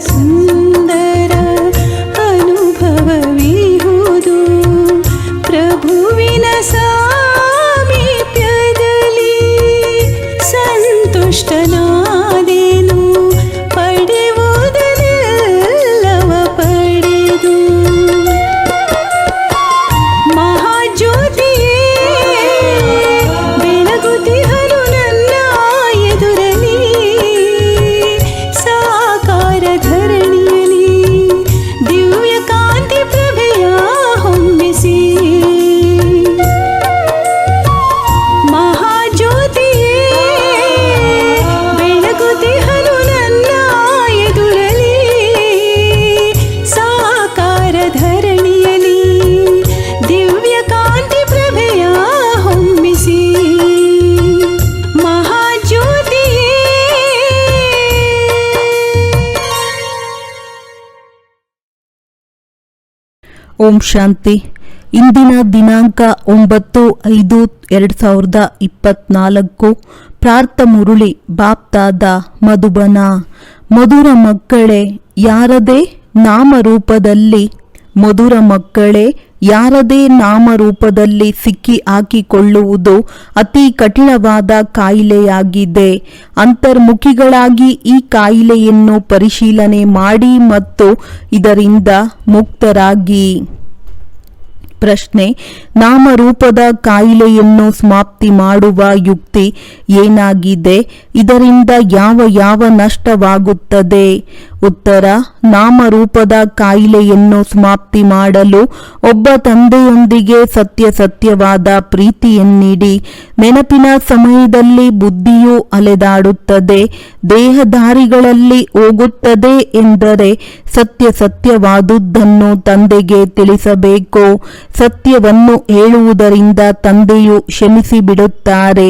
思念。ಓಂ ಶಾಂತಿ. ಇಂದಿನ ದಿನಾಂಕ ಒಂಬತ್ತು ಐದು ಎರಡು ಸಾವಿರದ ಇಪ್ಪತ್ನಾಲ್ಕು. ಪ್ರಾರ್ಥ ಮುರುಳಿ, ಬಾಪ್ತಾದ ಮಧುಬನ. ಮಧುರ ಮಕ್ಕಳೇ, ಯಾರದೇ ನಾಮರೂಪದಲ್ಲಿ ಮಧುರ ಮಕ್ಕಳೇ ಯಾರದೇ ನಾಮರೂಪದಲ್ಲಿ ಸಿಕ್ಕಿ ಹಾಕಿಕೊಳ್ಳುವುದು ಅತಿ ಕಠಿಣವಾದ ಕಾಯಿಲೆಯಾಗಿದೆ. ಅಂತರ್ಮುಖಿಗಳಾಗಿ ಈ ಕಾಯಿಲೆಯನ್ನು ಪರಿಶೀಲನೆ ಮಾಡಿ ಮತ್ತು ಇದರಿಂದ ಮುಕ್ತರಾಗಿ. ಪ್ರಶ್ನೆ, ನಾಮರೂಪದ ಕಾಯಿಲೆಯನ್ನು ಸಮಾಪ್ತಿ ಮಾಡುವ ಯುಕ್ತಿ ಏನಾಗಿದೆ? ಇದರಿಂದ ಯಾವ ಯಾವ ನಷ್ಟವಾಗುತ್ತದೆ? ಉತ್ತರ, ನಾಮರೂಪದ ಕಾಯಿಲೆಯನ್ನು ಸಮಾಪ್ತಿ ಮಾಡಲು ಒಬ್ಬ ತಂದೆಯೊಂದಿಗೆ ಸತ್ಯ ಸತ್ಯವಾದ ಪ್ರೀತಿಯನ್ನಿಡಿ, ನೆನಪಿನ ಸಮಯದಲ್ಲಿ ಬುದ್ಧಿಯು ಅಲೆದಾಡುತ್ತದೆ, ದೇಹದಾರಿಗಳಲ್ಲಿ ಹೋಗುತ್ತದೆ ಎಂದರೆ ಸತ್ಯ ಸತ್ಯವಾದುದನ್ನು ತಂದೆಗೆ ತಿಳಿಸಬೇಕು. ಸತ್ಯವನ್ನು ಹೇಳುವುದರಿಂದ ತಂದೆಯು ಕ್ಷಮಿಸಿ ಬಿಡುತ್ತಾರೆ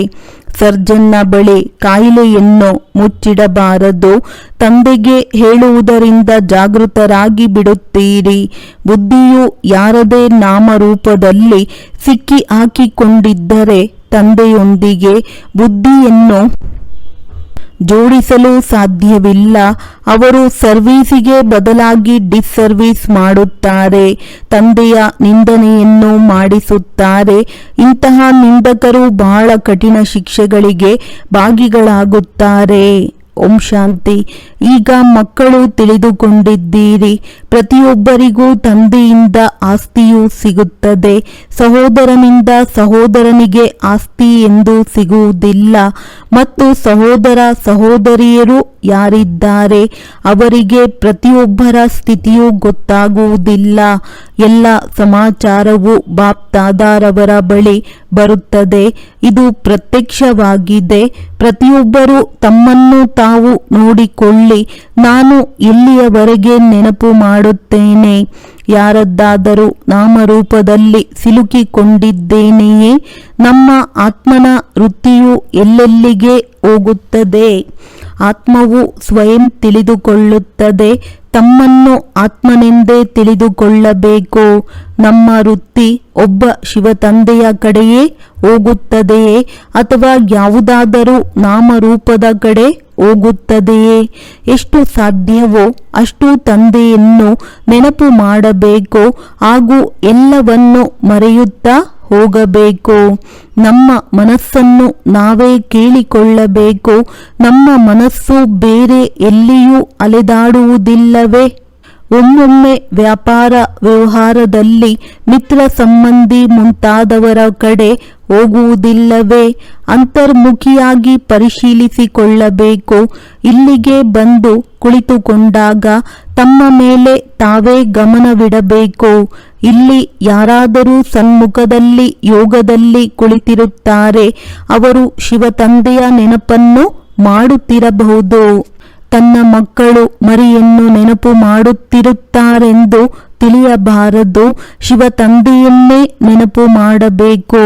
ಸರ್ಜನ್ನ ಬಳಿ ಕಾಯಿಲೆಯನ್ನು ಮುಚ್ಚಿಡಬಾರದು. ತಂದೆಗೆ ಹೇಳುವುದರಿಂದ ಜಾಗೃತರಾಗಿ ಬಿಡುತ್ತೀರಿ. ಬುದ್ಧಿಯು ಯಾರದೇ ನಾಮರೂಪದಲ್ಲಿ ಸಿಕ್ಕಿ ಹಾಕಿಕೊಂಡಿದ್ದರೆ ತಂದೆಯೊಂದಿಗೆ ಬುದ್ಧಿಯನ್ನು ಜೋಡಿಸಲು ಸಾಧ್ಯವಿಲ್ಲ. ಅವರು ಸರ್ವೀಸಿಗೆ ಬದಲಾಗಿ ಡಿಸ್ಸರ್ವೀಸ್ ಮಾಡುತ್ತಾರೆ. ತಂದೆಯ ನಿಂದನೆಯನ್ನು ಮಾಡಿಸುತ್ತಾರೆ. ಇಂತಹ ನಿಂದಕರು ಬಹಳ ಕಠಿಣ ಶಿಕ್ಷೆಗಳಿಗೆ ಭಾಗಿಗಳಾಗುತ್ತಾರೆ. ಓಂ ಶಾಂತಿ. ಈಗ ಮಕ್ಕಳು ತಿಳಿದುಕೊಂಡಿದ್ದೀರಿ. ಪ್ರತಿಯೊಬ್ಬರಿಗೂ ತಂದೆಯಿಂದ ಆಸ್ತಿಯು ಸಿಗುತ್ತದೆ. ಸಹೋದರನಿಂದ ಸಹೋದರನಿಗೆ ಆಸ್ತಿ ಎಂದು ಸಿಗುವುದಿಲ್ಲ. ಮತ್ತು ಸಹೋದರ ಸಹೋದರಿಯರು ಯಾರಿದ್ದಾರೆ? ಅವರಿಗೆ ಪ್ರತಿಯೊಬ್ಬರ ಸ್ಥಿತಿಯು ಗೊತ್ತಾಗುವುದಿಲ್ಲ. ಎಲ್ಲ ಸಮಾಚಾರವು ಬಾಪ್ತಾದಾರವರ ಬಳಿ ಬರುತ್ತದೆ. ಇದು ಪ್ರತ್ಯಕ್ಷವಾಗಿದೆ. ಪ್ರತಿಯೊಬ್ಬರು ತಮ್ಮನ್ನು ತಾವು ನೋಡಿಕೊಳ್ಳಿ. ನಾನು ಇಲ್ಲಿಯವರೆಗೆ ನೆನಪು ಮಾಡುತ್ತೇನೆ ಯಾರದ್ದಾದರೂ ನಾಮರೂಪದಲ್ಲಿ ಸಿಲುಕಿಕೊಂಡಿದ್ದೇನೆಯೇ, ನಮ್ಮ ಆತ್ಮನ ವೃತ್ತಿಯು ಎಲ್ಲೆಲ್ಲಿಗೆ ಹೋಗುತ್ತದೆ? ಆತ್ಮವು ಸ್ವಯಂ ತಿಳಿದುಕೊಳ್ಳುತ್ತದೆ. ತಮ್ಮನ್ನು ಆತ್ಮನೆಂದೇ ತಿಳಿದುಕೊಳ್ಳಬೇಕು. ನಮ್ಮ ವೃತ್ತಿ ಒಬ್ಬ ಶಿವತಂದೆಯ ಕಡೆಯೇ ಹೋಗುತ್ತದೆಯೇ ಅಥವಾ ಯಾವುದಾದರೂ ನಾಮರೂಪದ ಕಡೆ ಹೋಗುತ್ತದೆಯೇ? ಎಷ್ಟು ಸಾಧ್ಯವೋ ಅಷ್ಟು ತಂದೆಯನ್ನು ನೆನಪು ಮಾಡಬೇಕು? ಹಾಗೂ ಎಲ್ಲವನ್ನು ಮರೆಯುತ್ತಾ ಹೋಗಬೇಕು? ನಮ್ಮ ಮನಸ್ಸನ್ನು ನಾವೇ ಕೇಳಿಕೊಳ್ಳಬೇಕು? ನಮ್ಮ ಮನಸ್ಸು ಬೇರೆ ಎಲ್ಲಿಯೂ ಅಲೆದಾಡುವುದಿಲ್ಲವೇ? ಒಮ್ಮೊಮ್ಮೆ ವ್ಯಾಪಾರ ವ್ಯವಹಾರದಲ್ಲಿ ಮಿತ್ರ ಸಂಬಂಧಿ ಮುಂತಾದವರ ಕಡೆ ಹೋಗುವುದಿಲ್ಲವೇ? ಅಂತರ್ಮುಖಿಯಾಗಿ ಪರಿಶೀಲಿಸಿಕೊಳ್ಳಬೇಕು. ಇಲ್ಲಿಗೆ ಬಂದು ಕುಳಿತುಕೊಂಡಾಗ ತಮ್ಮ ಮೇಲೆ ತಾವೇ ಗಮನವಿಡಬೇಕು. ಇಲ್ಲಿ ಯಾರಾದರೂ ಸನ್ಮುಖದಲ್ಲಿ, ಯೋಗದಲ್ಲಿ ಕುಳಿತಿರುತ್ತಾರೆ. ಅವರು ಶಿವತಂದೆಯ ನೆನಪನ್ನು ಮಾಡುತ್ತಿರಬಹುದು. ತನ್ನ ಮಕ್ಕಳು ಮರಿಯನ್ನು ನೆನಪು ಮಾಡುತ್ತಿರುತ್ತಾರೆಂದು ತಿಳಿಯಬಾರದು. ಶಿವ ತಂದೆಯನ್ನೇ ನೆನಪು ಮಾಡಬೇಕು.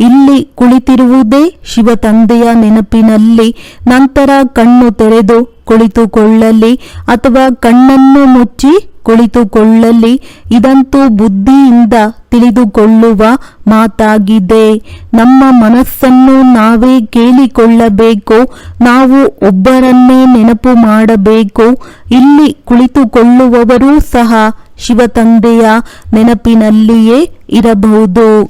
ಇಲ್ಲಿ ಕುಳಿತಿರುವುದೇ ಶಿವ ತಂದೆಯ ನೆನಪಿನಲ್ಲಿ. ನಂತರ ಕಣ್ಣು ತೆರೆದು ಕುಳಿತುಕೊಳ್ಳಲಿ ಅಥವಾ ಕಣ್ಣನ್ನು ಮುಚ್ಚಿ ಕುಳಿತುಕೊಳ್ಳಲಿ. ಇದಂತೂ ಬುದ್ಧಿಯಿಂದ ತಿಳಿದುಕೊಳ್ಳುವ ಮಾತಾಗಿದೆ. ನಮ್ಮ ಮನಸ್ಸನ್ನು ನಾವೇ ಕೇಳಿಕೊಳ್ಳಬೇಕು. ನಾವು ಒಬ್ಬರನ್ನೇ ನೆನಪು ಮಾಡಬೇಕು. ಇಲ್ಲಿ ಕುಳಿತುಕೊಳ್ಳುವವರೂ ಸಹ ಶಿವತಂದೆಯ ನೆನಪಿನಲ್ಲಿಯೇ ಇರಬಹುದು.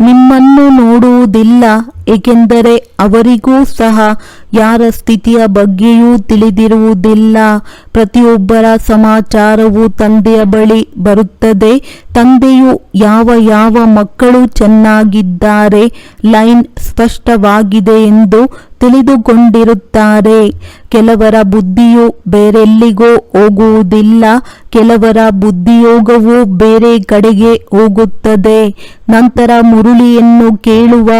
ನಿಮ್ಮನ್ನು ನೋಡುವುದಿಲ್ಲ ಏಕೆಂದರೆ ಅವರಿಗೂ ಸಹ ಯಾರ ಸ್ಥಿತಿಯ ಬಗ್ಗೆಯೂ ತಿಳಿದಿರುವುದಿಲ್ಲ. ಪ್ರತಿಯೊಬ್ಬರ ಸಮಾಚಾರವು ತಂದೆಯ ಬಳಿ ಬರುತ್ತದೆ. ತಂದೆಯು ಯಾವ ಯಾವ ಮಕ್ಕಳು ಚೆನ್ನಾಗಿದ್ದಾರೆ, ಲೈನ್ ಸ್ಪಷ್ಟವಾಗಿದೆ ಎಂದು ತಿಳಿದುಕೊಂಡಿರುತ್ತಾರೆ. ಕೆಲವರ ಬುದ್ಧಿಯು ಬೇರೆಲ್ಲಿಗೋ ಹೋಗುವುದಿಲ್ಲ, ಕೆಲವರ ಬುದ್ಧಿಯೋಗವು ಬೇರೆ ಕಡೆಗೆ ಹೋಗುತ್ತದೆ. ನಂತರ ಮುರುಳಿಯನ್ನು ಕೇಳುವ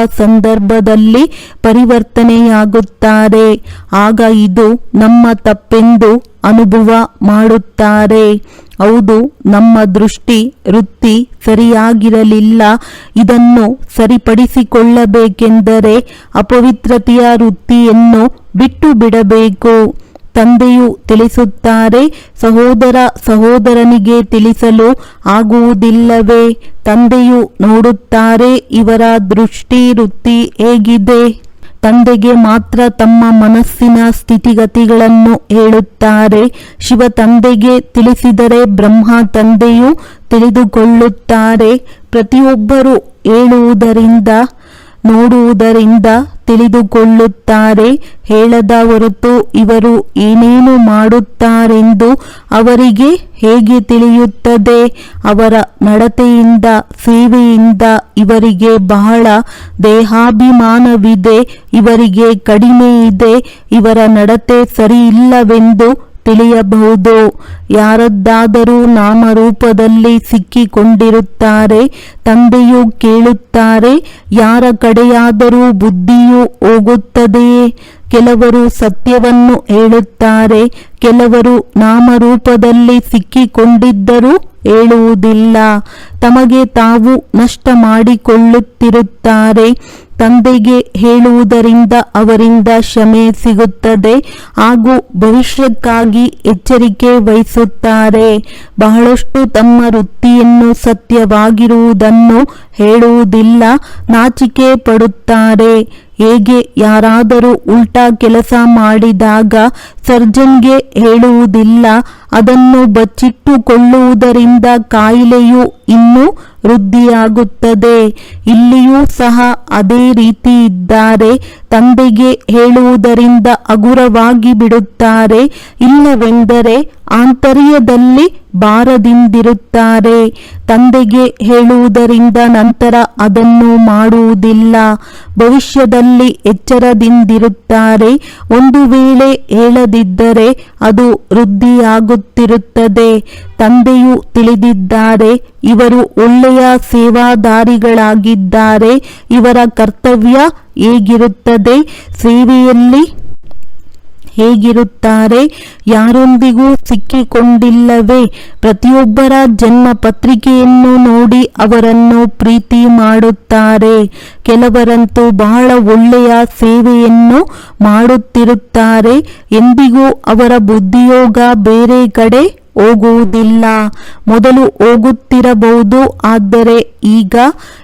ಸಂದರ್ಭದಲ್ಲಿ ಪರಿವರ್ತನೆಯಾಗುತ್ತಾರೆ. ಆಗ ಇದು ನಮ್ಮ ತಪ್ಪೆಂದು ಅನುಭವ ಮಾಡುತ್ತಾರೆ. ಹೌದು, ನಮ್ಮ ದೃಷ್ಟಿ, ವೃತ್ತಿ ಸರಿಯಾಗಿರಲಿಲ್ಲ. ಇದನ್ನು ಸರಿಪಡಿಸಿಕೊಳ್ಳಬೇಕೆಂದರೆ ಅಪವಿತ್ರತೆಯ ವೃತ್ತಿಯನ್ನು ಬಿಟ್ಟು ಬಿಡಬೇಕು. ತಂದೆಯು ತಿಳಿಸುತ್ತಾರೆ, ಸಹೋದರ ಸಹೋದರನಿಗೆ ತಿಳಿಸಲು ಆಗುವುದಿಲ್ಲವೇ? ತಂದೆಯು ನೋಡುತ್ತಾರೆ, ಇವರ ದೃಷ್ಟಿ ವೃತ್ತಿ ಹೇಗಿದೆ? ತಂದೆಗೆ ಮಾತ್ರ ತಮ್ಮ ಮನಸ್ಸಿನ ಸ್ಥಿತಿಗತಿಗಳನ್ನು ಹೇಳುತ್ತಾರೆ. ಶಿವ ತಂದೆಗೆ ತಿಳಿಸಿದರೆ ಬ್ರಹ್ಮ ತಂದೆಯು ತಿಳಿದುಕೊಳ್ಳುತ್ತಾರೆ. ಪ್ರತಿಯೊಬ್ಬರು ಹೇಳುವುದರಿಂದ, ನೋಡುವುದರಿಂದ ತಿಳಿದುಕೊಳ್ಳುತ್ತಾರೆ. ಹೇಳದ ಹೊರತು ಇವರು ಏನೇನು ಮಾಡುತ್ತಾರೆಂದು ಅವರಿಗೆ ಹೇಗೆ ತಿಳಿಯುತ್ತದೆ? ಅವರ ನಡತೆಯಿಂದ, ಸೇವೆಯಿಂದ ಇವರಿಗೆ ಬಹಳ ದೇಹಾಭಿಮಾನವಿದೆ, ಇವರಿಗೆ ಕಡಿಮೆ ಇದೆ ಇವರ ನಡತೆ ಸರಿಯಿಲ್ಲವೆಂದು ತಿಳಿಯಬಹುದು. ಯಾರದ್ದಾದರೂ ನಾಮರೂಪದಲ್ಲಿ ಸಿಕ್ಕಿಕೊಂಡಿರುತ್ತಾರೆ, ತಂದೆಯು ಕೇಳುತ್ತಾರೆ, ಯಾರ ಕಡೆಯಾದರೂ ಬುದ್ಧಿಯು ಹೋಗುತ್ತದೆಯೇ ಕೆಲವರು ಸತ್ಯವನ್ನು ಹೇಳುತ್ತಾರೆ, ಕೆಲವರು ನಾಮರೂಪದಲ್ಲಿ ಸಿಕ್ಕಿಕೊಂಡಿದ್ದರೂ ಹೇಳುವುದಿಲ್ಲ. ತಮಗೆ ತಾವು ನಷ್ಟ ಮಾಡಿಕೊಳ್ಳುತ್ತಿರುತ್ತಾರೆ ತಂದೆಗೆ ಹೇಳುವುದರಿಂದ ಅವರಿಂದ ಕ್ಷಮೆ ಸಿಗುತ್ತದೆ. ಹಾಗೂ ಭವಿಷ್ಯಕ್ಕಾಗಿ ಎಚ್ಚರಿಕೆ ವಹಿಸುತ್ತಾರೆ. ಬಹಳಷ್ಟು ತಮ್ಮ ವೃತ್ತಿಯನ್ನು ಸತ್ಯವಾಗಿರುವುದನ್ನು ಹೇಳುವುದಿಲ್ಲ. ನಾಚಿಕೆ ಪಡುತ್ತಾರೆ. ಹೇಗೆ ಯಾರಾದರೂ ಉಲ್ಟಾ ಕೆಲಸ ಮಾಡಿದಾಗ ಸರ್ಜನ್ಗೆ ಹೇಳುವುದಿಲ್ಲ. ಅದನ್ನು ಬಚ್ಚಿಟ್ಟುಕೊಳ್ಳುವುದರಿಂದ ಕಾಯಿಲೆಯು ಇನ್ನೂ ವೃದ್ಧಿಯಾಗುತ್ತದೆ. ಇಲ್ಲಿಯೂ ಸಹ ಅದೇ ರೀತಿ ಇದ್ದಾರೆ. ತಂದೆಗೆ ಹೇಳುವುದರಿಂದ ಹಗುರವಾಗಿ ಬಿಡುತ್ತಾರೆ. ಇಲ್ಲವೆಂದರೆ ಆಂತರ್ಯದಲ್ಲಿ ಬಾರದಿಂದಿರುತ್ತಾರೆ ತಂದೆಗೆ ಹೇಳುವುದರಿಂದ ನಂತರ ಅದನ್ನು ಮಾಡುವುದಿಲ್ಲ. ಭವಿಷ್ಯದಲ್ಲಿ ಎಚ್ಚರದಿಂದಿರುತ್ತಾರೆ. ಒಂದು ವೇಳೆ ಹೇಳದಿದ್ದರೆ ಅದು ವೃದ್ಧಿಯಾಗುತ್ತಿರುತ್ತದೆ. ತಂದೆಯು ತಿಳಿದಿದ್ದಾರೆ ಇವರು ಒಳ್ಳೆಯ ಸೇವಾದಾರಿಗಳಾಗಿದ್ದಾರೆ ಇವರ ಕರ್ತವ್ಯ ಹೇಗಿರುತ್ತದೆ? ಸೇವೆಯಲ್ಲಿ ಹೇಗಿರುತ್ತಾರೆ? ಯಾರೊಂದಿಗೂ ಸಿಕ್ಕಿಕೊಂಡಿಲ್ಲವೇ? ಪ್ರತಿಯೊಬ್ಬರ ಜನ್ಮ ಪತ್ರಿಕೆಯನ್ನು ನೋಡಿ ಅವರನ್ನು ಪ್ರೀತಿ ಮಾಡುತ್ತಾರೆ. ಕೆಲವರಂತೂ ಬಹಳ ಒಳ್ಳೆಯ ಸೇವೆಯನ್ನು ಮಾಡುತ್ತಿರುತ್ತಾರೆ. ಎಂದಿಗೂ ಅವರ ಬುದ್ಧಿಯೋಗ ಬೇರೆ ಕಡೆ ಹೋಗುವುದಿಲ್ಲ. ಮೊದಲು ಹೋಗುತ್ತಿರಬಹುದು, ಆದರೆ ಈಗ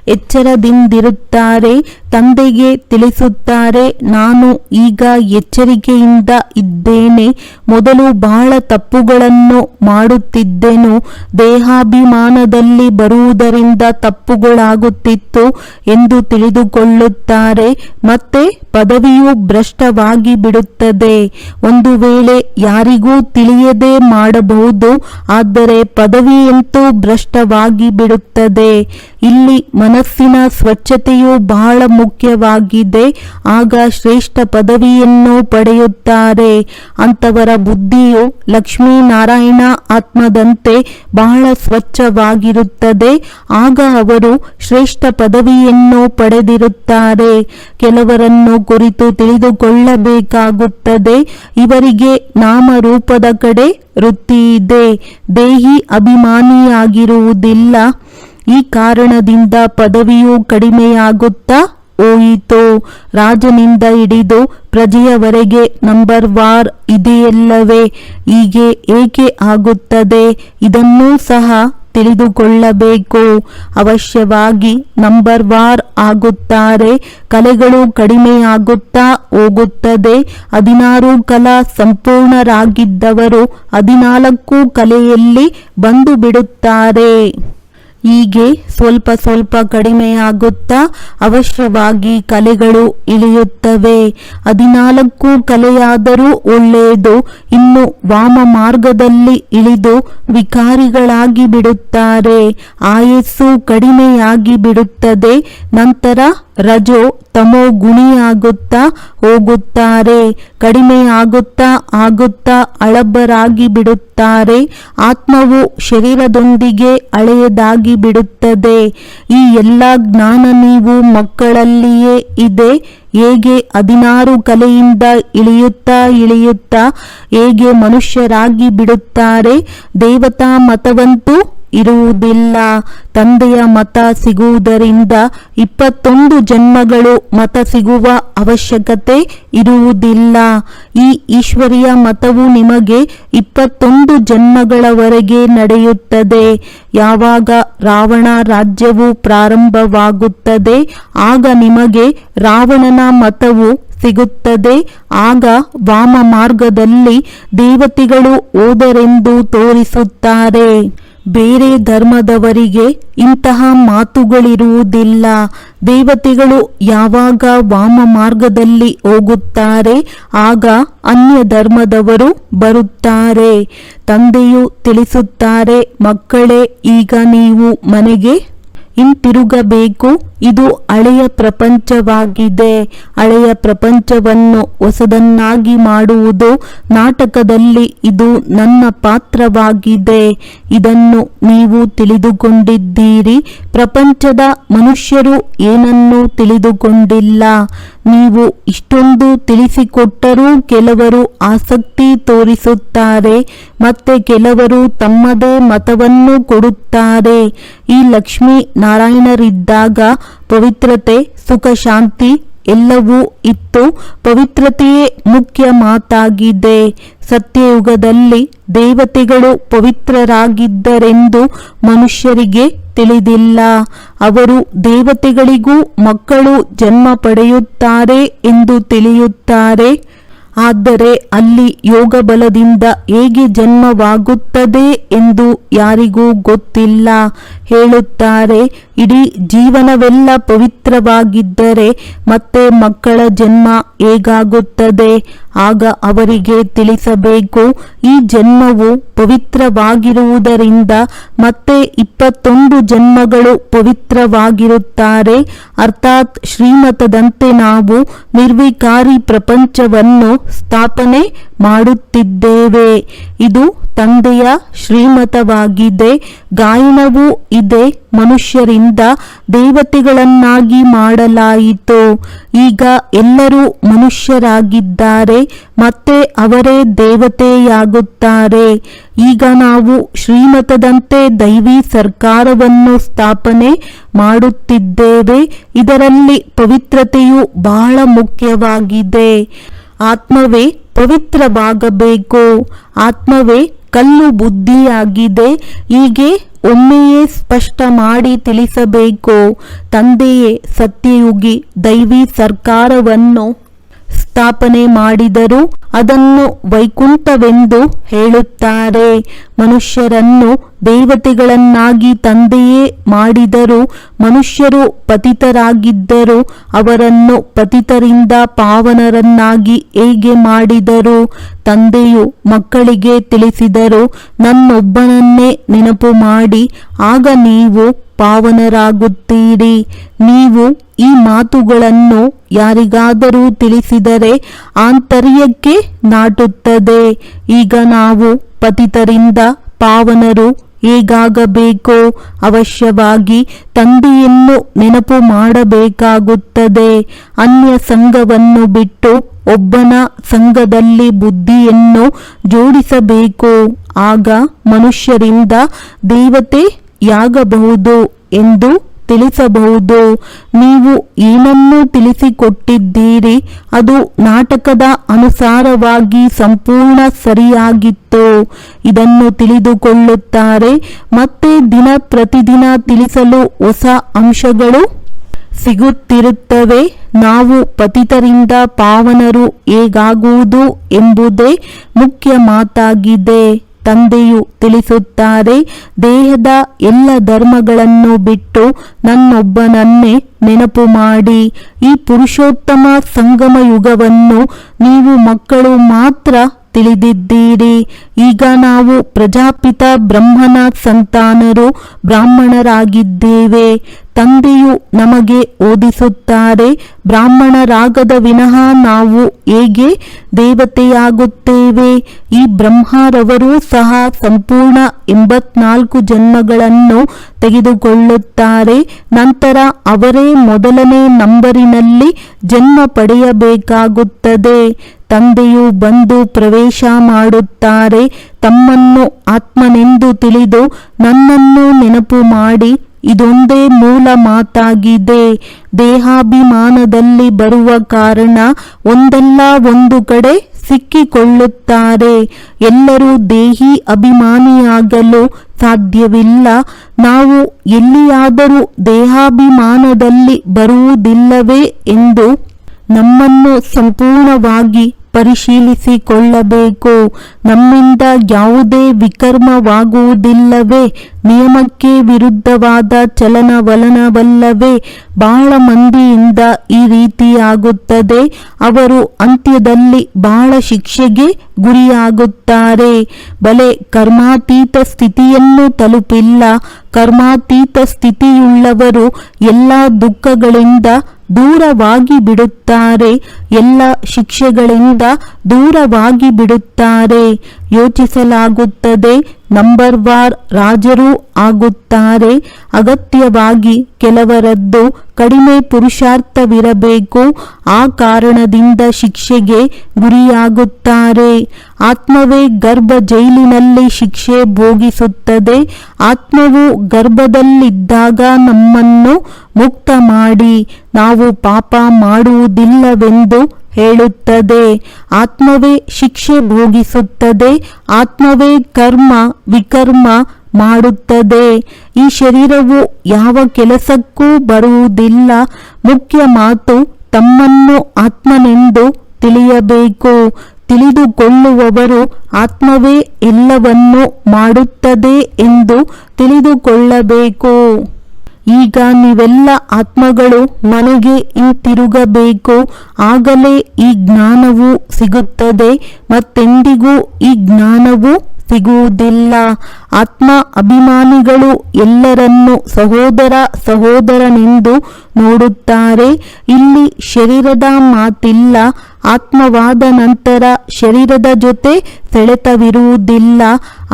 ಎಚ್ಚರದಿಂದಿರುತ್ತಾರೆ, ತಂದೆಗೆ ತಿಳಿಸುತ್ತಾರೆ, ನಾನು ಈಗ ಎಚ್ಚರಿಕೆಯಿಂದ ಇದ್ದೇನೆ, ಮೊದಲು ಬಹಳ ತಪ್ಪುಗಳನ್ನು ಮಾಡುತ್ತಿದ್ದೆನು, ದೇಹಾಭಿಮಾನದಲ್ಲಿ ಬರುವುದರಿಂದ ತಪ್ಪುಗಳಾಗುತ್ತಿತ್ತು ಎಂದು ತಿಳಿದುಕೊಳ್ಳುತ್ತಾರೆ, ಮತ್ತೆ ಪದವಿಯು ಭ್ರಷ್ಟವಾಗಿ ಬಿಡುತ್ತದೆ ಒಂದು ವೇಳೆ ಯಾರಿಗೂ ತಿಳಿಯದೆ ಮಾಡಬಹುದು ಆದರೆ ಪದವಿಯಂತೂ ಭ್ರಷ್ಟವಾಗಿ ಬಿಡುತ್ತದೆ. ಇಲ್ಲಿ ಮನಸ್ಸಿನ ಸ್ವಚ್ಛತೆಯು ಬಹಳ ಮುಖ್ಯವಾಗಿದೆ. ಆಗ ಶ್ರೇಷ್ಠ ಪದವಿಯನ್ನು ಪಡೆಯುತ್ತಾರೆ. ಅಂತವರ ಬುದ್ಧಿಯು ಲಕ್ಷ್ಮೀನಾರಾಯಣ ಆತ್ಮದಂತೆ ಬಹಳ ಸ್ವಚ್ಛವಾಗಿರುತ್ತದೆ. ಆಗ ಅವರು ಶ್ರೇಷ್ಠ ಪದವಿಯನ್ನು ಪಡೆದಿರುತ್ತಾರೆ. ಕೆಲವರನ್ನು ಕುರಿತು ತಿಳಿದುಕೊಳ್ಳಬೇಕಾಗುತ್ತದೆ. ಇವರಿಗೆ ನಾಮರೂಪದ ಕಡೆ ವೃತ್ತಿ ಇದೆ ದೇಹಿ ಅಭಿಮಾನಿಯಾಗಿರುವುದಿಲ್ಲ. ಈ ಕಾರಣದಿಂದ ಪದವಿಯು ಕಡಿಮೆಯಾಗುತ್ತಾ ಹೋಯಿತು. ರಾಜನಿಂದ ಹಿಡಿದು ಪ್ರಜೆಯವರೆಗೆ ನಂಬರ್ ವಾರ್ ಇದೆಯಲ್ಲವೇ? ಹೀಗೆ ಏಕೆ ಆಗುತ್ತದೆ? ಇದನ್ನೂ ಸಹ ತಿಳಿದುಕೊಳ್ಳಬೇಕು. ಅವಶ್ಯವಾಗಿ ನಂಬರ್ ವಾರ್ ಆಗುತ್ತಾರೆ. ಕಲೆಗಳು ಕಡಿಮೆಯಾಗುತ್ತಾ ಹೋಗುತ್ತದೆ. ಹದಿನಾರು ಕಲಾ ಸಂಪೂರ್ಣರಾಗಿದ್ದವರು ಹದಿನಾಲ್ಕು ಕಲೆಯಲ್ಲಿ ಬಂದು ಬಿಡುತ್ತಾರೆ. ಹೀಗೆ ಸ್ವಲ್ಪ ಸ್ವಲ್ಪ ಕಡಿಮೆಯಾಗುತ್ತಾ ಅವಶ್ಯವಾಗಿ ಕಲೆಗಳು ಇಳಿಯುತ್ತವೆ. ಹದಿನಾಲ್ಕು ಕಲೆಯಾದರೂ ಒಳ್ಳೆಯದು. ಇನ್ನು ವಾಮ ಮಾರ್ಗದಲ್ಲಿ ಇಳಿದು ವಿಕಾರಿಗಳಾಗಿ ಬಿಡುತ್ತಾರೆ. ಆಯಸ್ಸು ಕಡಿಮೆಯಾಗಿ ಬಿಡುತ್ತದೆ. ನಂತರ ರಜೋ ತಮೋ ಗುಣಿಯಾಗುತ್ತಾ ಹೋಗುತ್ತಾರೆ, ಕಡಿಮೆ ಆಗುತ್ತಾ ಆಗುತ್ತಾ ಅಳಬರಾಗಿ ಬಿಡುತ್ತಾರೆ, ಆತ್ಮವು ಶರೀರದೊಂದಿಗೆ ಹಳೆಯದಾಗಿ ಬಿಡುತ್ತದೆ. ಈ ಎಲ್ಲ ಜ್ಞಾನ ನೀವು ಮಕ್ಕಳಲ್ಲಿಯೇ ಇದೆ. ಹೇಗೆ ಹದಿನಾರು ಕಲೆಯಿಂದ ಇಳಿಯುತ್ತಾ ಇಳಿಯುತ್ತಾ ಹೇಗೆ ಮನುಷ್ಯರಾಗಿ ಬಿಡುತ್ತಾರೆ, ದೇವತಾ ಮತವಂತೂ ಇರುವುದಿಲ್ಲ. ತಂದೆಯ ಮತ ಸಿಗುವುದರಿಂದ ಇಪ್ಪತ್ತೊಂದು ಜನ್ಮಗಳು ಮತ ಸಿಗುವ ಅವಶ್ಯಕತೆ ಇರುವುದಿಲ್ಲ. ಈ ಈಶ್ವರಿಯ ಮತವು ನಿಮಗೆ ಇಪ್ಪತ್ತೊಂದು ಜನ್ಮಗಳವರೆಗೆ ನಡೆಯುತ್ತದೆ. ಯಾವಾಗ ರಾವಣ ರಾಜ್ಯವು ಪ್ರಾರಂಭವಾಗುತ್ತದೆ, ಆಗ ನಿಮಗೆ ರಾವಣನ ಮತವು ಸಿಗುತ್ತದೆ. ಆಗ ವಾಮ ಮಾರ್ಗದಲ್ಲಿ ದೇವತೆಗಳು ಓದರೆಂದು ತೋರಿಸುತ್ತಾರೆ. ಬೇರೆ ಧರ್ಮದವರಿಗೆ ಇಂತಹ ಮಾತುಗಳಿರುವುದಿಲ್ಲ. ದೇವತೆಗಳು ಯಾವಾಗ ವಾಮ ಮಾರ್ಗದಲ್ಲಿ ಹೋಗುತ್ತಾರೆ, ಆಗ ಅನ್ಯ ಧರ್ಮದವರು ಬರುತ್ತಾರೆ. ತಂದೆಯು ತಿಳಿಸುತ್ತಾರೆ, ಮಕ್ಕಳೇ, ಈಗ ನೀವು ಮನೆಗೆ ಹಿಂತಿರುಗಬೇಕು. ಇದು ಹಳೆಯ ಪ್ರಪಂಚವಾಗಿದೆ. ಹಳೆಯ ಪ್ರಪಂಚವನ್ನು ಹೊಸದನ್ನಾಗಿ ಮಾಡುವುದು ನಾಟಕದಲ್ಲಿ ಇದು ನನ್ನ ಪಾತ್ರವಾಗಿದೆ. ಇದನ್ನು ನೀವು ತಿಳಿದುಕೊಂಡಿದ್ದೀರಿ. ಪ್ರಪಂಚದ ಮನುಷ್ಯರು ಏನನ್ನೂ ತಿಳಿದುಕೊಂಡಿಲ್ಲ. ನೀವು ಇಷ್ಟೊಂದು ತಿಳಿಸಿಕೊಟ್ಟರೂ ಕೆಲವರು ಆಸಕ್ತಿ ತೋರಿಸುತ್ತಾರೆ, ಮತ್ತೆ ಕೆಲವರು ತಮ್ಮದೇ ಮತವನ್ನು ಕೊಡುತ್ತಾರೆ. ಈ ಲಕ್ಷ್ಮೀ ನಾರಾಯಣರಿದ್ದಾಗ ಪವಿತ್ರತೆ, ಸುಖ, ಶಾಂತಿ ಎಲ್ಲವೂ ಇತ್ತು. ಪವಿತ್ರತೆಯೇ ಮುಖ್ಯ ಮಾತಾಗಿದೆ. ಸತ್ಯಯುಗದಲ್ಲಿ ದೇವತೆಗಳು ಪವಿತ್ರರಾಗಿದ್ದರೆಂದು ಮನುಷ್ಯರಿಗೆ ತಿಳಿದಿಲ್ಲ. ಅವರು ದೇವತೆಗಳಿಗೂ ಮಕ್ಕಳು ಜನ್ಮ ಪಡೆಯುತ್ತಾರೆ ಎಂದು ತಿಳಿಯುತ್ತಾರೆ. ಆದರೆ ಅಲ್ಲಿ ಯೋಗ ಬಲದಿಂದ ಹೇಗೆ ಜನ್ಮವಾಗುತ್ತದೆ ಎಂದು ಯಾರಿಗೂ ಗೊತ್ತಿಲ್ಲ. ಹೇಳುತ್ತಾರೆ ಇಡೀ ಜೀವನವೆಲ್ಲ ಪವಿತ್ರವಾಗಿದ್ದರೆ ಮತ್ತೆ ಮಕ್ಕಳ ಜನ್ಮ ಹೇಗಾಗುತ್ತದೆ? ಆಗ ಅವರಿಗೆ ತಿಳಿಸಬೇಕು, ಈ ಜನ್ಮವು ಪವಿತ್ರವಾಗಿರುವುದರಿಂದ ಮತ್ತೆ ಇಪ್ಪತ್ತೊಂದು ಜನ್ಮಗಳು ಪವಿತ್ರವಾಗಿರುತ್ತಾರೆ. ಅರ್ಥಾತ್ ಶ್ರೀಮತದಂತೆ ನಾವು ನಿರ್ವಿಕಾರಿ ಪ್ರಪಂಚವನ್ನು ಸ್ಥಾಪನೆ ಮಾಡುತ್ತಿದ್ದೇವೆ. ಇದು ತಂದೆಯ ಶ್ರೀಮತವಾಗಿದೆ ಗಾಯನವೂ ಇದೆ ಮನುಷ್ಯರಿಂದ, ದೇವತೆಗಳನ್ನಾಗಿ ಮಾಡಲಾಯಿತು. ಈಗ ಎಲ್ಲರೂ ಮನುಷ್ಯರಾಗಿದ್ದಾರೆ, ಮತ್ತೆ ಅವರೇ ದೇವತೆಯಾಗುತ್ತಾರೆ. ಈಗ ನಾವು ಶ್ರೀಮತದಂತೆ ದೈವಿ ಸರ್ಕಾರವನ್ನು ಸ್ಥಾಪನೆ ಮಾಡುತ್ತಿದ್ದೇವೆ. ಇದರಲ್ಲಿ ಪವಿತ್ರತೆಯು ಬಹಳ ಮುಖ್ಯವಾಗಿದೆ. ಆತ್ಮವೇ ಪವಿತ್ರವಾಗಬೇಕು. ಆತ್ಮವೇ ಕಲ್ಲು ಬುದ್ಧಿಯಾಗಿದೆ. ಹೀಗೆ ಒಮ್ಮೆಯೇ ಸ್ಪಷ್ಟ ಮಾಡಿ ತಿಳಿಸಬೇಕು. ತಂದೆಯೇ ಸತ್ಯಯುಗಿ ದೈವಿ ಸರ್ಕಾರವನ್ನು ಸ್ಥಾಪನೆ ಮಾಡಿದರು ಅದನ್ನು ವೈಕುಂಠವೆಂದು ಹೇಳುತ್ತಾರೆ. ಮನುಷ್ಯರನ್ನು ದೇವತೆಗಳನ್ನಾಗಿ ತಂದೆಯೇ ಮಾಡಿದರು, ಮನುಷ್ಯರು ಪತಿತರಾಗಿದ್ದರು, ಅವರನ್ನು ಪತಿತರಿಂದ ಪಾವನರನ್ನಾಗಿ ಹೇಗೆ ಮಾಡಿದರು? ತಂದೆಯು ಮಕ್ಕಳಿಗೆ ತಿಳಿಸಿದರು, ನನ್ನೊಬ್ಬನನ್ನೇ ನೆನಪು ಮಾಡಿ, ಆಗ ನೀವು ಪಾವನರಾಗುತ್ತೀರಿ. ನೀವು ಈ ಮಾತುಗಳನ್ನು ಯಾರಿಗಾದರೂ ತಿಳಿಸಿದರೆ ಆಂತರ್ಯಕ್ಕೆ ನಾಟುತ್ತದೆ. ಈಗ ನಾವು ಪತಿತರಿಂದ ಪಾವನರು ಹೇಗಾಗಬೇಕೋ ಅವಶ್ಯವಾಗಿ ತಂದೆಯನ್ನು ನೆನಪು ಮಾಡಬೇಕಾಗುತ್ತದೆ. ಅನ್ಯ ಸಂಘವನ್ನು ಬಿಟ್ಟು ಒಬ್ಬನ ಸಂಘದಲ್ಲಿ ಬುದ್ಧಿಯನ್ನು ಜೋಡಿಸಬೇಕು. ಆಗ ಮನುಷ್ಯರಿಂದ ದೇವತೆಯಾಗಬಹುದು ಎಂದು ತಿಳಿಸಬಹುದು. ನೀವು ಏನನ್ನು ತಿಳಿಸಿಕೊಟ್ಟಿದ್ದೀರಿ? ಅದು ನಾಟಕದ ಅನುಸಾರವಾಗಿ ಸಂಪೂರ್ಣ ಸರಿಯಾಗಿತ್ತು? ಇದನ್ನು ತಿಳಿದುಕೊಳ್ಳುತ್ತಾರೆ. ಮತ್ತೆ ದಿನ ಪ್ರತಿದಿನ ತಿಳಿಸಲು ಹೊಸ ಅಂಶಗಳು ಸಿಗುತ್ತಿರುತ್ತವೆ. ನಾವು ಪತಿತರಿಂದ ಪಾವನರು ಹೇಗಾಗುವುದು ಎಂಬುದೇ ಮುಖ್ಯ ಮಾತಾಗಿದೆ. ತಂದೆಯು ತಿಳಿಸುತ್ತಾರೆ, ದೇಹದ ಎಲ್ಲ ಧರ್ಮಗಳನ್ನು ಬಿಟ್ಟು ನನ್ನೊಬ್ಬನನ್ನೇ ನೆನಪು ಮಾಡಿ. ಈ ಪುರುಷೋತ್ತಮ ಸಂಗಮ ಯುಗವನ್ನು ನೀವು ಮಕ್ಕಳು ಮಾತ್ರ ತಿಳಿದಿದ್ದೀರಿ. ಈಗ ನಾವು ಪ್ರಜಾಪಿತ ಬ್ರಹ್ಮನ ಸಂತಾನರು ಬ್ರಾಹ್ಮಣರಾಗಿದ್ದೇವೆ. ತಂದೆಯು ನಮಗೆ ಓದಿಸುತ್ತಾರೆ ಬ್ರಾಹ್ಮಣರಾಗದ ವಿನಃ ನಾವು ಹೇಗೆ ದೇವತೆಯಾಗುತ್ತೇವೆ? ಈ ಬ್ರಹ್ಮರವರು ಸಹ ಸಂಪೂರ್ಣ ಎಂಬತ್ನಾಲ್ಕು ಜನ್ಮಗಳನ್ನು ತೆಗೆದುಕೊಳ್ಳುತ್ತಾರೆ. ನಂತರ ಅವರೇ ಮೊದಲನೇ ನಂಬರಿನಲ್ಲಿ ಜನ್ಮ ಪಡೆಯಬೇಕಾಗುತ್ತದೆ. ತಂದೆಯು ಬಂದು ಪ್ರವೇಶ ಮಾಡುತ್ತಾರೆ. ತಮ್ಮನ್ನು ಆತ್ಮನೆಂದು ತಿಳಿದು ನನ್ನನ್ನು ನೆನಪು ಮಾಡಿ ಇದೊಂದೇ ಮೂಲ ಮಾತಾಗಿದೆ. ದೇಹಾಭಿಮಾನದಲ್ಲಿ ಬರುವ ಕಾರಣ ಒಂದಲ್ಲ ಒಂದು ಕಡೆ ಸಿಕ್ಕಿಕೊಳ್ಳುತ್ತಾರೆ. ಎಲ್ಲರೂ ದೇಹಿ ಅಭಿಮಾನಿಯಾಗಲು ಸಾಧ್ಯವಿಲ್ಲ. ನಾವು ಎಲ್ಲಿಯಾದರೂ ದೇಹಾಭಿಮಾನದಲ್ಲಿ ಬರುವುದಿಲ್ಲವೇ ಎಂದು ನಮ್ಮನ್ನು ಸಂಪೂರ್ಣವಾಗಿ ಪರಿಶೀಲಿಸಿಕೊಳ್ಳಬೇಕು. ನಮ್ಮಿಂದ ಯಾವುದೇ ವಿಕರ್ಮವಾಗುವುದಿಲ್ಲವೇ. ನಿಯಮಕ್ಕೆ ವಿರುದ್ಧವಾದ ಚಲನವಲನವಲ್ಲವೇ. ಬಹಳ ಮಂದಿಯಿಂದ ಈ ರೀತಿಯಾಗುತ್ತದೆ. ಅವರು ಅಂತ್ಯದಲ್ಲಿ ಬಹಳ ಶಿಕ್ಷೆಗೆ ಗುರಿಯಾಗುತ್ತಾರೆ. ಬಲೆ ಕರ್ಮಾತೀತ ಸ್ಥಿತಿಯನ್ನು ತಲುಪಿಲ್ಲ. ಕರ್ಮಾತೀತ ಸ್ಥಿತಿಯುಳ್ಳವರು ಎಲ್ಲ ದುಃಖಗಳಿಂದ ದೂರವಾಗಿ ಬಿಡುತ್ತಾರೆ. ಎಲ್ಲ ಶಿಕ್ಷೆಗಳಿಂದ ದೂರವಾಗಿ ಬಿಡುತ್ತಾರೆ. ಯೋಚಿಸಲಾಗುತ್ತದೆ. ನಂಬರ್ ವಾರ್ ರಾಜರೂ ಆಗುತ್ತಾರೆ. ಅಗತ್ಯವಾಗಿ ಕೆಲವರದ್ದು ಕಡಿಮೆ ಪುರುಷಾರ್ಥವಿರಬೇಕು. ಆ ಕಾರಣದಿಂದ ಶಿಕ್ಷೆಗೆ ಗುರಿಯಾಗುತ್ತಾರೆ. ಆತ್ಮವೇ ಗರ್ಭ ಜೈಲಿನಲ್ಲಿ ಶಿಕ್ಷೆ ಭೋಗಿಸುತ್ತದೆ. ಆತ್ಮವು ಗರ್ಭದಲ್ಲಿದ್ದಾಗ ನಮ್ಮನ್ನು ಮುಕ್ತ ಮಾಡಿ ನಾವು ಪಾಪ ಮಾಡುವುದಿಲ್ಲವೆಂದು ಹೇಳುತ್ತದೆ. ಆತ್ಮವೇ ಶಿಕ್ಷೆ ಭೋಗಿಸುತ್ತದೆ. ಆತ್ಮವೇ ಕರ್ಮ ವಿಕರ್ಮ ಮಾಡುತ್ತದೆ. ಈ ಶರೀರವು ಯಾವ ಕೆಲಸಕ್ಕೂ ಬರುವುದಿಲ್ಲ. ಮುಖ್ಯ ಮಾತು ತಮ್ಮನ್ನು ಆತ್ಮನೆಂದು ತಿಳಿಯಬೇಕು. ತಿಳಿದುಕೊಳ್ಳುವವರು ಆತ್ಮವೇ ಎಲ್ಲವನ್ನೂ ಮಾಡುತ್ತದೆ ಎಂದು ತಿಳಿದುಕೊಳ್ಳಬೇಕು. ಈಗ ನೀವೆಲ್ಲ ಆತ್ಮಗಳು ನನಗೆ ಹಿಂತಿರುಗಬೇಕು. ಆಗಲೇ ಈ ಜ್ಞಾನವು ಸಿಗುತ್ತದೆ ಮತ್ತೆಂದಿಗೂ ಈ ಜ್ಞಾನವು ಸಿಗುವುದಿಲ್ಲ. ಆತ್ಮ ಅಭಿಮಾನಿಗಳು ಎಲ್ಲರನ್ನು ಸಹೋದರ ಸಹೋದರನೆಂದು ನೋಡುತ್ತಾರೆ. ಇಲ್ಲಿ ಶರೀರದ ಮಾತಿಲ್ಲ, ಆತ್ಮವಾದ ನಂತರ ಶರೀರದ ಜೊತೆ ಸೆಳೆತವಿರುವುದಿಲ್ಲ.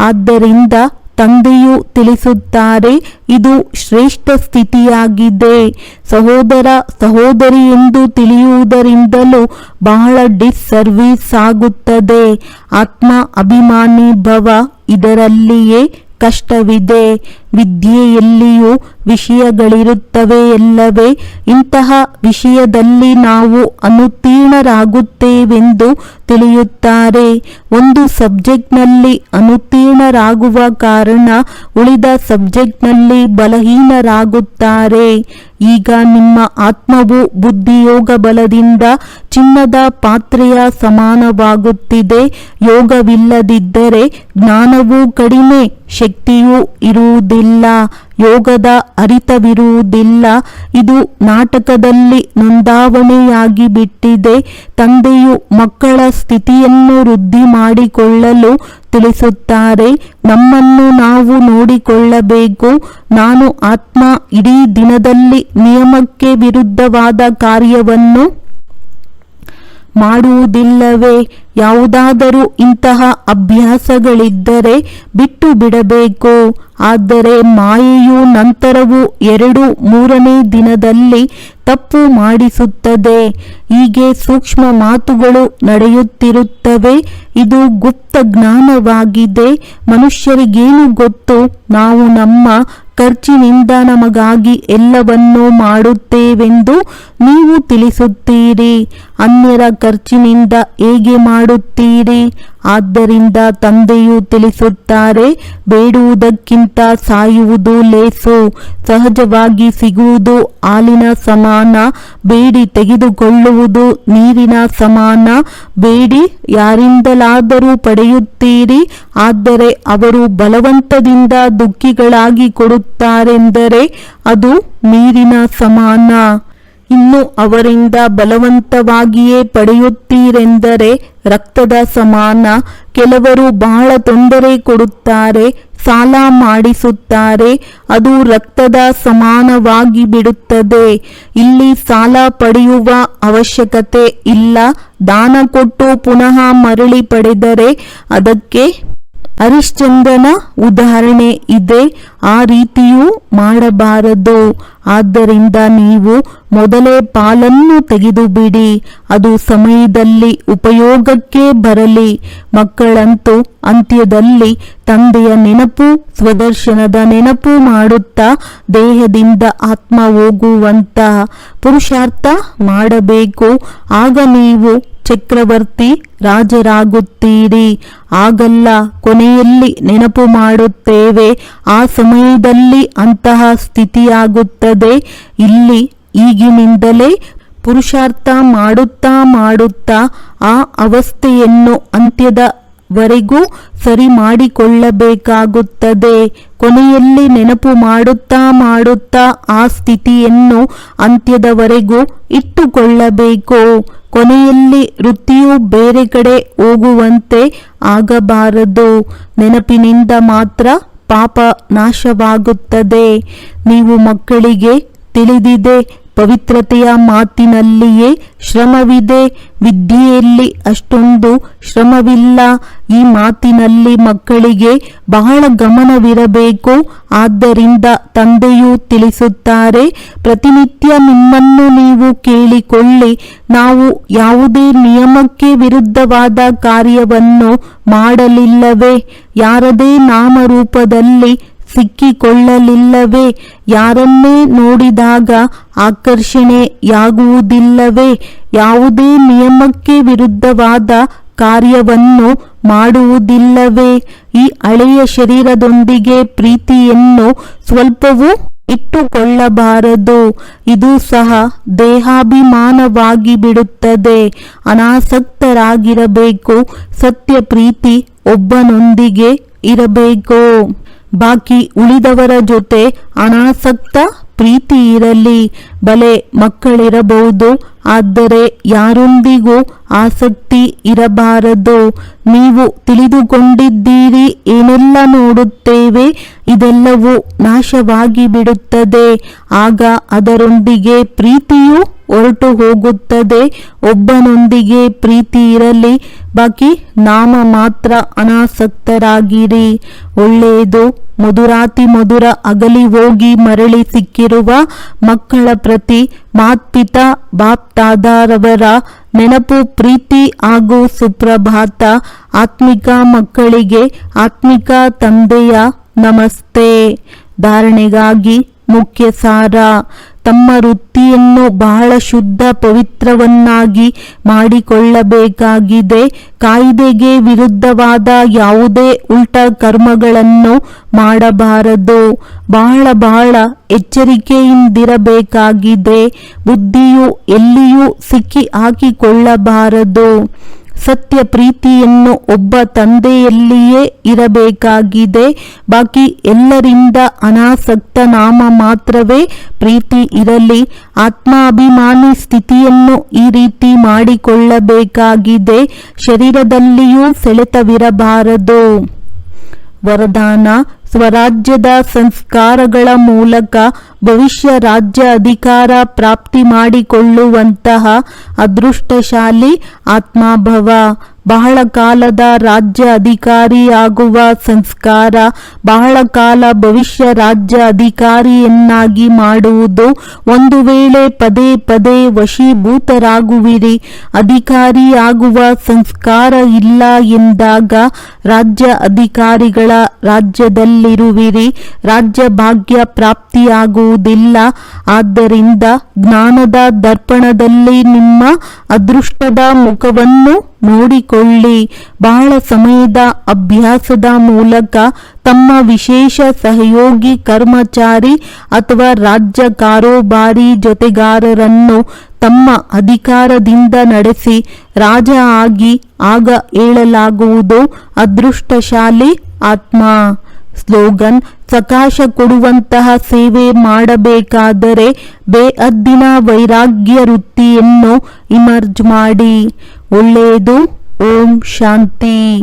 ಆದ್ದರಿಂದ ತಂದೆಯು ತಿಳಿಸುತ್ತಾರೆ, ಇದು ಶ್ರೇಷ್ಠ ಸ್ಥಿತಿಯಾಗಿದೆ. ಸಹೋದರ, ಸಹೋದರಿ ಎಂದು ತಿಳಿಯುವುದರಿಂದಲೂ ಬಹಳ ಡಿಸ್ಸರ್ವೀಸ್ ಆಗುತ್ತದೆ. ಆತ್ಮ ಅಭಿಮಾನಿ ಭವ ಇದರಲ್ಲಿಯೇ ಕಷ್ಟವಿದೆ. ವಿದ್ಯೆಯಲ್ಲಿಯೂ ವಿಷಯಗಳಿರುತ್ತವೆ ಎಲ್ಲವೇ. ಇಂತಹ ವಿಷಯದಲ್ಲಿ ನಾವು ಅನುತ್ತೀರ್ಣರಾಗುತ್ತೇವೆಂದು ತಿಳಿಯುತ್ತಾರೆ. ಒಂದು ಸಬ್ಜೆಕ್ಟ್ನಲ್ಲಿ ಅನುತ್ತೀರ್ಣರಾಗುವ ಕಾರಣ ಉಳಿದ ಸಬ್ಜೆಕ್ಟ್ನಲ್ಲಿ ಬಲಹೀನರಾಗುತ್ತಾರೆ. ಈಗ ನಿಮ್ಮ ಆತ್ಮವು ಬುದ್ಧಿಯೋಗ ಬಲದಿಂದ ಚಿನ್ನದ ಪಾತ್ರೆಯ ಸಮಾನವಾಗುತ್ತಿದೆ. ಯೋಗವಿಲ್ಲದಿದ್ದರೆ ಜ್ಞಾನವೂ ಕಡಿಮೆ, ಶಕ್ತಿಯೂ ಇರುವುದಿಲ್ಲ. ಯೋಗದ ಅರಿತವಿರುವುದಿಲ್ಲ. ಇದು ನಾಟಕದಲ್ಲಿ ನೋಂದಾವಣೆಯಾಗಿ ಬಿಟ್ಟಿದೆ ತಂದೆಯು ಮಕ್ಕಳ ಸ್ಥಿತಿಯನ್ನು ವೃದ್ಧಿ ಮಾಡಿಕೊಳ್ಳಲು ತಿಳಿಸುತ್ತಾರೆ. ನಮ್ಮನ್ನು ನಾವು ನೋಡಿಕೊಳ್ಳಬೇಕು. ನಾನು ಆತ್ಮ ಇಡೀ ದಿನದಲ್ಲಿ ನಿಯಮಕ್ಕೆ ವಿರುದ್ಧವಾದ ಕಾರ್ಯವನ್ನು ಮಾಡುವುದಿಲ್ಲವೇ? ಯಾವುದಾದರೂ ಇಂತಹ ಅಭ್ಯಾಸಗಳಿದ್ದರೆ ಬಿಟ್ಟು ಬಿಡಬೇಕು. ಆದರೆ ಮಾಯೆಯು ನಂತರವೂ ಎರಡು ಮೂರನೇ ದಿನದಲ್ಲಿ ತಪ್ಪು ಮಾಡಿಸುತ್ತದೆ. ಹೀಗೆ ಸೂಕ್ಷ್ಮ ಮಾತುಗಳು ನಡೆಯುತ್ತಿರುತ್ತವೆ. ಇದು ಗುಪ್ತ ಜ್ಞಾನವಾಗಿದೆ. ಮನುಷ್ಯರಿಗೇನು ಗೊತ್ತು? ನಾವು ನಮ್ಮ ಖರ್ಚಿನಿಂದ ನಮಗಾಗಿ ಎಲ್ಲವನ್ನೂ ಮಾಡುತ್ತೇವೆಂದು ನೀವು ತಿಳಿಸುತ್ತೀರಿ. ಅನ್ಯರ ಖರ್ಚಿನಿಂದ ಹೇಗೆ ಮಾಡುತ್ತೀರಿ? ಆದ್ದರಿಂದ ತಂದೆಯು ತಿಳಿಸುತ್ತಾರೆ, ಬೇಡುವುದಕ್ಕಿಂತ ಸಾಯುವುದು ಲೇಸು, ಸಹಜವಾಗಿ ಸಿಗುವುದು ಹಾಲಿನ ಸಮಾನ, ಬೇಡಿ ತೆಗೆದುಕೊಳ್ಳುವುದು ನೀರಿನ ಸಮಾನ. ಬೇಡಿ ಯಾರಿಂದಲಾದರೂ ಪಡೆಯುತ್ತೀರಿ, ಆದರೆ ಅವರು ಬಲವಂತದಿಂದ ದುಃಖಿಗಳಾಗಿ ಕೊಡುತ್ತಾರೆಂದರೆ ಅದು ನೀರಿನ ಸಮಾನ. ಇನ್ನು ಅವರಿಂದ ಬಲವಂತವಾಗಿಯೇ ಪಡೆಯುತ್ತೀರೆಂದರೆ ರಕ್ತದ ಸಮಾನ. ಕೆಲವರು ಬಹಳ ತೊಂದರೆ ಕೊಡುತ್ತಾರೆ ಸಾಲ ಮಾಡಿಸುತ್ತಾರೆ, ಅದು ರಕ್ತದ ಸಮಾನವಾಗಿ ಬಿಡುತ್ತದೆ. ಇಲ್ಲಿ ಸಾಲ ಪಡೆಯುವ ಅವಶ್ಯಕತೆ ಇಲ್ಲ. ದಾನ ಕೊಟ್ಟು ಪುನಃ ಮರಳಿ ಪಡೆದರೆ ಅದಕ್ಕೆ ಹರಿಶ್ಚಂದ್ರನ ಉದಾಹರಣೆ ಇದೆ. ಆ ರೀತಿಯೂ ಮಾಡಬಾರದು. ಆದ್ದರಿಂದ ನೀವು ಮೊದಲೇ ಪಾಲನ್ನು ತೆಗೆದುಬಿಡಿ. ಅದು ಸಮಯದಲ್ಲಿ ಉಪಯೋಗಕ್ಕೆ ಬರಲಿ. ಮಕ್ಕಳಂತೂ ಅಂತ್ಯದಲ್ಲಿ ತಂದೆಯ ನೆನಪು, ಸ್ವದರ್ಶನದ ನೆನಪು ಮಾಡುತ್ತಾ ದೇಹದಿಂದ ಆತ್ಮ ಹೋಗುವಂತ ಪುರುಷಾರ್ಥ ಮಾಡಬೇಕು. ಆಗ ನೀವು ಚಕ್ರವರ್ತಿ ರಾಜರಾಗುತ್ತೀರಿ. ಆಗಲ್ಲ, ಕೊನೆಯಲ್ಲಿ ನೆನಪು ಮಾಡುತ್ತೇವೆ, ಆ ಸಮಯದಲ್ಲಿ ಅಂತಹ ಸ್ಥಿತಿಯಾಗುತ್ತದೆ. ಇಲ್ಲಿ ಈಗಿನಿಂದಲೇ ಪುರುಷಾರ್ಥ ಮಾಡುತ್ತಾ ಮಾಡುತ್ತಾ ಆ ಅವಸ್ಥೆಯನ್ನು ಅಂತ್ಯದ ವರೆಗೂ ಸರಿ ಮಾಡಿಕೊಳ್ಳಬೇಕಾಗುತ್ತದೆ. ಕೊನೆಯಲ್ಲಿ ನೆನಪು ಮಾಡುತ್ತಾ ಮಾಡುತ್ತಾ ಆ ಸ್ಥಿತಿಯನ್ನು ಅಂತ್ಯದವರೆಗೂ ಇಟ್ಟುಕೊಳ್ಳಬೇಕು. ಕೊನೆಯಲ್ಲಿ ವೃತ್ತಿಯು ಬೇರೆ ಕಡೆ ಹೋಗುವಂತೆ ಆಗಬಾರದು. ನೆನಪಿನಿಂದ ಮಾತ್ರ ಪಾಪ ನಾಶವಾಗುತ್ತದೆ. ನೀವು ಮಕ್ಕಳಿಗೆ ತಿಳಿದಿದೆ ಪವಿತ್ರತೆಯ ಮಾತಿನಲ್ಲಿಯೇ ಶ್ರಮವಿದೆ. ವಿದ್ಯೆಯಲ್ಲಿ ಅಷ್ಟೊಂದು ಶ್ರಮವಿಲ್ಲ. ಈ ಮಾತಿನಲ್ಲಿ ಮಕ್ಕಳಿಗೆ ಬಹಳ ಗಮನವಿರಬೇಕು. ಆದ್ದರಿಂದ ತಂದೆಯು ತಿಳಿಸುತ್ತಾರೆ, ಪ್ರತಿನಿತ್ಯ ನಿಮ್ಮನ್ನು ನೀವು ಕೇಳಿಕೊಳ್ಳಿ. ನಾವು ಯಾವುದೇ ನಿಯಮಕ್ಕೆ ವಿರುದ್ಧವಾದ ಕಾರ್ಯವನ್ನು ಮಾಡಲಿಲ್ಲವೇ. ಯಾರದೇ ನಾಮರೂಪದಲ್ಲಿ ಸಿಕ್ಕಿಕೊಳ್ಳಲಿಲ್ಲವೇ? ಯಾರನ್ನೇ ನೋಡಿದಾಗ ಆಕರ್ಷಣೆಯಾಗುವುದಿಲ್ಲವೇ ಯಾವುದೇ ನಿಯಮಕ್ಕೆ ವಿರುದ್ಧವಾದ ಕಾರ್ಯವನ್ನು ಮಾಡುವುದಿಲ್ಲವೇ? ಈ ಹಳೆಯ ಶರೀರದೊಂದಿಗೆ ಪ್ರೀತಿಯನ್ನು ಸ್ವಲ್ಪವೂ ಇಟ್ಟುಕೊಳ್ಳಬಾರದು. ಇದು ಸಹ ದೇಹಾಭಿಮಾನವಾಗಿ ಬಿಡುತ್ತದೆ ಅನಾಸಕ್ತರಾಗಿರಬೇಕು. ಸತ್ಯ ಪ್ರೀತಿ ಒಬ್ಬನೊಂದಿಗೆ ಇರಬೇಕು. ಬಾಕಿ ಉಳಿದವರ ಜೊತೆ ಅನಾಸಕ್ತ ಪ್ರೀತಿ ಇರಲಿ. ಬಲೆ ಮಕ್ಕಳಿರಬಹುದು, ಆದರೆ ಯಾರೊಂದಿಗೂ ಆಸಕ್ತಿ ಇರಬಾರದು. ನೀವು ತಿಳಿದುಕೊಂಡಿದ್ದೀರಿ, ಏನೆಲ್ಲ ನೋಡುತ್ತೇವೆ, ಇದೆಲ್ಲವೂ ನಾಶವಾಗಿ ಬಿಡುತ್ತದೆ ಆಗ ಅದರೊಂದಿಗೆ ಪ್ರೀತಿಯು ಹೊರಟು ಹೋಗುತ್ತದೆ ಒಬ್ಬನೊಂದಿಗೆ ಪ್ರೀತಿ ಇರಲಿ. ಬಾಕಿ ನಾಮ ಮಾತ್ರ ಅನಾಸಕ್ತರಾಗಿರಿ. ಒಳ್ಳೆಯದು ಮಧುರಾತಿ ಮಧುರ ಅಗಲಿ ಹೋಗಿ ಮರಳಿ ಸಿಕ್ಕಿರುವ ಮಕ್ಕಳ ಪ್ರತಿ ಮಾತ್ಪಿತ ಬಾಪ್ತಾದಾರವರ ನೆನಪು ಪ್ರೀತಿ ಹಾಗೂ ಸುಪ್ರಭಾತ ಆತ್ಮಿಕ ಮಕ್ಕಳಿಗೆ ಆತ್ಮಿಕ ತಂದೆಯ ನಮಸ್ತೆ. ಧಾರಣೆಗಾಗಿ ಮುಖ್ಯ ಸಾರ ತಮ್ಮ ವೃತ್ತಿಯನ್ನು ಬಹಳ ಶುದ್ಧ ಪವಿತ್ರವನ್ನಾಗಿ ಮಾಡಿಕೊಳ್ಳಬೇಕಾಗಿದೆ. ಕಾಯ್ದೆಗೆ ವಿರುದ್ಧವಾದ ಯಾವುದೇ ಉಲ್ಟ ಕರ್ಮಗಳನ್ನು ಮಾಡಬಾರದು. ಬಹಳ ಬಹಳ ಎಚ್ಚರಿಕೆಯಿಂದಿರಬೇಕಾಗಿದೆ. ಬುದ್ಧಿಯು ಎಲ್ಲಿಯೂ ಸಿಕ್ಕಿ ಹಾಕಿಕೊಳ್ಳಬಾರದು ಸತ್ಯ ಪ್ರೀತಿಯನ್ನು ಒಬ್ಬ ತಂದೆಯಲ್ಲಿಯೇ ಇರಬೇಕಾಗಿದೆ. ಬಾಕಿ ಎಲ್ಲರಿಂದ ಅನಾಸಕ್ತ ನಾಮ ಮಾತ್ರವೇ ಪ್ರೀತಿ ಇರಲಿ. ಆತ್ಮಾಭಿಮಾನಿ ಸ್ಥಿತಿಯನ್ನು ಈ ರೀತಿ ಮಾಡಿಕೊಳ್ಳಬೇಕಾಗಿದೆ. ಶರೀರದಲ್ಲಿಯೂ ಸೆಳೆತವಿರಬಾರದು. ವರದಾನ ಸ್ವರಾಜ್ಯದ ಸಂಸ್ಕಾರಗಳ ಮೂಲಕ ಭವಿಷ್ಯ ರಾಜ್ಯ ಅಧಿಕಾರ ಪ್ರಾಪ್ತಿ ಮಾಡಿಕೊಳ್ಳುವಂತಹ ಅದೃಷ್ಟಶಾಲಿ ಆತ್ಮಾಭವ. ಬಹಳ ಕಾಲದ ರಾಜ್ಯ ಅಧಿಕಾರಿಯಾಗುವ ಸಂಸ್ಕಾರ, ಬಹಳ ಕಾಲ ಭವಿಷ್ಯ ರಾಜ್ಯ ಅಧಿಕಾರಿಯನ್ನಾಗಿ ಮಾಡುವುದು ಒಂದು ವೇಳೆ ಪದೇ ಪದೇ ವಶೀಭೂತರಾಗುವಿರಿ. ಅಧಿಕಾರಿಯಾಗುವ ಸಂಸ್ಕಾರ ಇಲ್ಲ ಎಂದಾಗ ರಾಜ್ಯ ಅಧಿಕಾರಿಗಳ ರಾಜ್ಯದಲ್ಲಿರುವಿರಿ. ರಾಜ್ಯ ಭಾಗ್ಯ ಪ್ರಾಪ್ತಿಯಾಗುವುದಿಲ್ಲ ಆದ್ದರಿಂದ ಜ್ಞಾನದ ದರ್ಪಣದಲ್ಲಿ ನಿಮ್ಮ ಅದೃಷ್ಟದ ಮುಖವನ್ನು ನೋಡಿಕೊಳ್ಳಿ. ಬಹಳ ಸಮಯದ ಅಭ್ಯಾಸದ ಮೂಲಕ ತಮ್ಮ ವಿಶೇಷ ಸಹಯೋಗಿ ಕರ್ಮಚಾರಿ ಅಥವಾ ರಾಜ್ಯ ಕಾರೋಬಾರಿ ಜೊತೆಗಾರರನ್ನು ತಮ್ಮ ಅಧಿಕಾರದಿಂದ ನಡೆಸಿ ರಾಜ ಆಗಿ ಆಗ ಹೇಳಲಾಗುವುದು ಅದೃಷ್ಟಶಾಲಿ ಆತ್ಮ. ಸ್ಲೋಗನ್ ಸಕಾಶ ಕೊಡುವಂತಹ ಸೇವೆ ಮಾಡಬೇಕಾದರೆ ಬೇಅದ್ದಿನ ವೈರಾಗ್ಯ ವೃತ್ತಿಯನ್ನು ಇಮರ್ಜ್ ಮಾಡಿ. ಒಳ್ಳೆಯದು. ಓಂ ಶಾಂತಿ.